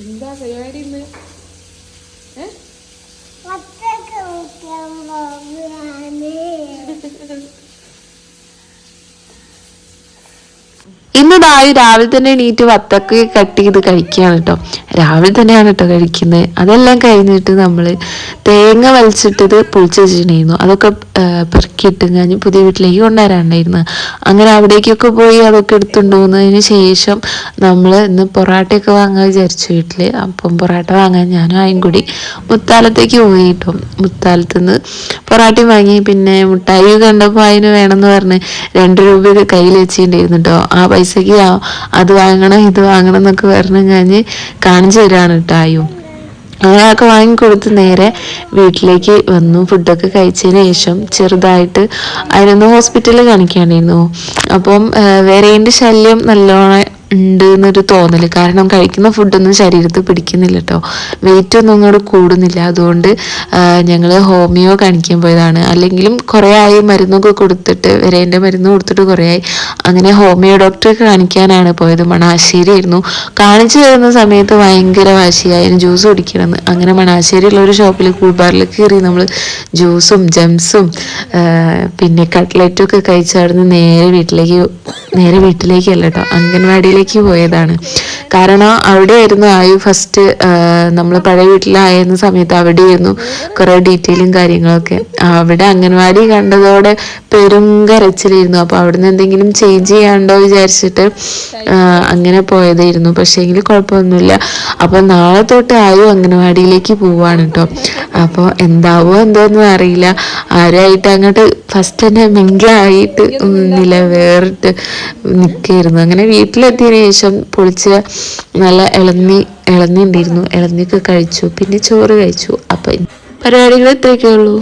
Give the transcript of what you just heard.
എന്താ പരിപാടി ഇന്ന്? ഇന്ന് നായി രാവിലെ തന്നെ എണീറ്റ് വത്തക്ക കട്ട് ചെയ്ത് കഴിക്കുകയാണ് കേട്ടോ. രാവിലെ തന്നെയാണ് കേട്ടോ കഴിക്കുന്നത്. അതെല്ലാം കഴിഞ്ഞിട്ട് നമ്മൾ തേങ്ങ വലിച്ചിട്ടത് പൊളിച്ച് വെച്ചിട്ടുണ്ടായിരുന്നു. അതൊക്കെ പെറുക്കിയിട്ട് ഞാൻ പുതിയ വീട്ടിലേക്ക് കൊണ്ടുവരാണ്ടായിരുന്നു അങ്ങനെ അവിടേക്കൊക്കെ പോയി അതൊക്കെ എടുത്തുണ്ടോന്നതിന് ശേഷം നമ്മൾ ഇന്ന് പൊറാട്ടയൊക്കെ വാങ്ങാൻ വിചാരിച്ചു വീട്ടിൽ അപ്പം പൊറാട്ട വാങ്ങാൻ ഞാനും ആയും കൂടി മുത്താലത്തേക്ക് പോയി കേട്ടോ. മുത്താലത്ത് നിന്ന് പൊറാട്ടയും വാങ്ങി. പിന്നെ മുട്ടായി കണ്ടപ്പോൾ അതിന് വേണമെന്ന് പറഞ്ഞ് രണ്ട് രൂപയൊക്കെ കയ്യിൽ വെച്ചിട്ടുണ്ടായിരുന്നു കേട്ടോ. ആ പൈസക്ക് അത് വാങ്ങണം ഇത് വാങ്ങണം എന്നൊക്കെ പറഞ്ഞു കഴിഞ്ഞ് കാണിച്ചു തരാണ് കേട്ടോ അങ്ങനെയൊക്കെ വാങ്ങിക്കൊടുത്ത് നേരെ വീട്ടിലേക്ക് വന്നു. ഫുഡൊക്കെ കഴിച്ചതിന് ശേഷം ചെറുതായിട്ട് അതിനൊന്ന് ഹോസ്പിറ്റലിൽ കാണിക്കാണ്ടിരുന്നു അപ്പം വേറേന്റെ ശല്യം നല്ലോണം ഉണ്ട് എന്നൊരു തോന്നൽ. കാരണം കഴിക്കുന്ന ഫുഡൊന്നും ശരീരത്തിൽ പിടിക്കുന്നില്ല കേട്ടോ വെയിറ്റ് ഒന്നും അങ്ങോട്ട് കൂടുന്നില്ല. അതുകൊണ്ട് ഞങ്ങൾ ഹോമിയോ കാണിക്കാൻ പോയതാണ്. അല്ലെങ്കിലും കുറേ ആയി മരുന്നൊക്കെ കൊടുത്തിട്ട് വരേന്റെ മരുന്ന് കൊടുത്തിട്ട് കുറേ ആയി. അങ്ങനെ ഹോമിയോ ഡോക്ടറെ കാണിക്കാനാണ് പോയത്. മണാശ്ശേരി ആയിരുന്നു. കാണിച്ചു തരുന്ന സമയത്ത് ഭയങ്കര വാശിയായിരുന്നു. ജ്യൂസ് കുടിക്കണമെന്ന് അങ്ങനെ മണാശ്ശേരിയുള്ള ഒരു ഷോപ്പിൽ കൂൾബാറിൽ കയറി നമ്മൾ ജ്യൂസും ജംസും പിന്നെ കട്ട്ലറ്റും ഒക്കെ കഴിച്ച് നേരെ വീട്ടിലേക്ക് നേരെ വീട്ടിലേക്കല്ല കേട്ടോ അംഗൻവാടിയിലേക്ക് പോയതാണ്. കാരണം അവിടെയായിരുന്നു ആയു ഫസ്റ്റ് നമ്മൾ പഴയ വീട്ടിലായിരുന്ന സമയത്ത് അവിടെയായിരുന്നു കുറേ ഡീറ്റെയിലും കാര്യങ്ങളൊക്കെ. അവിടെ അംഗൻവാടി കണ്ടതോടെ പെരും കരച്ചിലായിരുന്നു. അപ്പോൾ അവിടുന്ന് എന്തെങ്കിലും ചേഞ്ച് ചെയ്യാണ്ടോ വിചാരിച്ചിട്ട് അങ്ങനെ പോയതായിരുന്നു. പക്ഷേ എങ്കിൽ കുഴപ്പമൊന്നുമില്ല. അപ്പോൾ നാളെ തൊട്ട് ആയു അംഗൻവാടിയിലേക്ക് പോവാണ് കേട്ടോ അപ്പോൾ എന്താവോ എന്തോന്നും അറിയില്ല. ആരുമായിട്ട് അങ്ങോട്ട് ഫസ്റ്റ് തന്നെ മിങ്കിളായിട്ട് നില വേറിട്ട് നിൽക്കായിരുന്നു അങ്ങനെ വീട്ടിലെത്തിയതിനു ശേഷം പൊളിച്ച നല്ല ഇളന്നി ഇളന്നിണ്ടിരുന്നു ഇളന്നിയൊക്കെ കഴിച്ചു. പിന്നെ ചോറ് കഴിച്ചു. അപ്പം പരിപാടികൾ ഇത്രയൊക്കെ ഉള്ളൂ.